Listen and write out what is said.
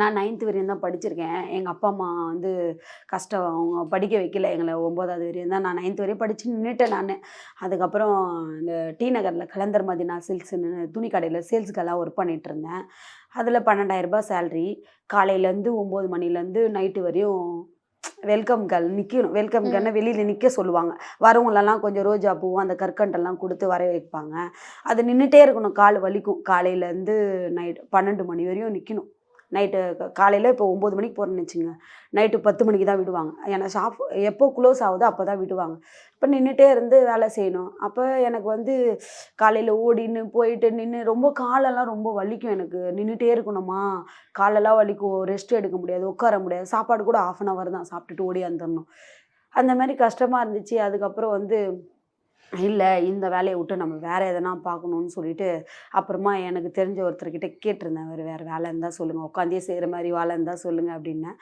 நான் நைன்த் வரையும் தான் படிச்சிருக்கேன். எங்கள் அப்பா அம்மா வந்து கஷ்டம் அவங்க படிக்க வைக்கல. எங்களை ஒம்போதாவது வரையும் தான் நான் நைன்த் வரையும் படித்து நின்றுட்டேன் நான். அதுக்கப்புறம் இந்த டி நகரில் கலந்தர் மதினா சில்க்ஸ்னு துணி கடையில் சேல்ஸுக்கெல்லாம் ஒர்க் பண்ணிட்டு இருந்தேன். அதில் பன்னெண்டாயிரரூபா சேல்ரி காலையிலேருந்து ஒம்பது மணிலேருந்து நைட்டு வரையும் வெல்கம் கேர்ள் நிற்கணும் வெல்கம் கேர்ள்னு வெளியில் நிற்க சொல்லுவாங்க. வரவங்களெல்லாம் கொஞ்சம் ரோஜா பூவும் அந்த கற்கண்டெல்லாம் கொடுத்து வர வைப்பாங்க. அது நின்றுட்டே இருக்கணும். கால் வலிக்கும். காலையிலேருந்து நைட் பன்னெண்டு மணி வரையும் நிற்கணும் நைட்டு காலையில் இப்போ ஒம்பது மணிக்கு போகிறேன்னு வச்சுங்க நைட்டு பத்து மணிக்கு தான் விடுவாங்க. ஏன்னா ஷாப் எப்போ க்ளோஸ் ஆகுதோ அப்போ தான் விடுவாங்க. இப்போ நின்றுட்டே இருந்து வேலை செய்யணும். அப்போ எனக்கு வந்து காலையில் ஓடின்னு போயிட்டு நின்று ரொம்ப காலெல்லாம் ரொம்ப வலிக்கும் எனக்கு. நின்றுட்டே இருக்கணுமா? காலெல்லாம் வலிக்கும். ரெஸ்ட் எடுக்க முடியாது உட்கார முடியாது. சாப்பாடு கூட ஆஃப் அன் ஹவர் தான் சாப்பிட்டுட்டு ஓடி வந்துடணும் அந்த மாதிரி கஷ்டமாக இருந்துச்சு. அதுக்கப்புறம் வந்து இல்லை இந்த வேலையை விட்டு நம்ம வேறு எதனா பார்க்கணுன்னு சொல்லிட்டு அப்புறமா எனக்கு தெரிஞ்ச ஒருத்தர்கிட்ட கேட்டிருந்தேன். அவர் வேறு வேலை இருந்தால் சொல்லுங்கள் உட்காந்தே செய்கிற மாதிரி வேலை இருந்தால் சொல்லுங்கள் அப்படின்னேன்.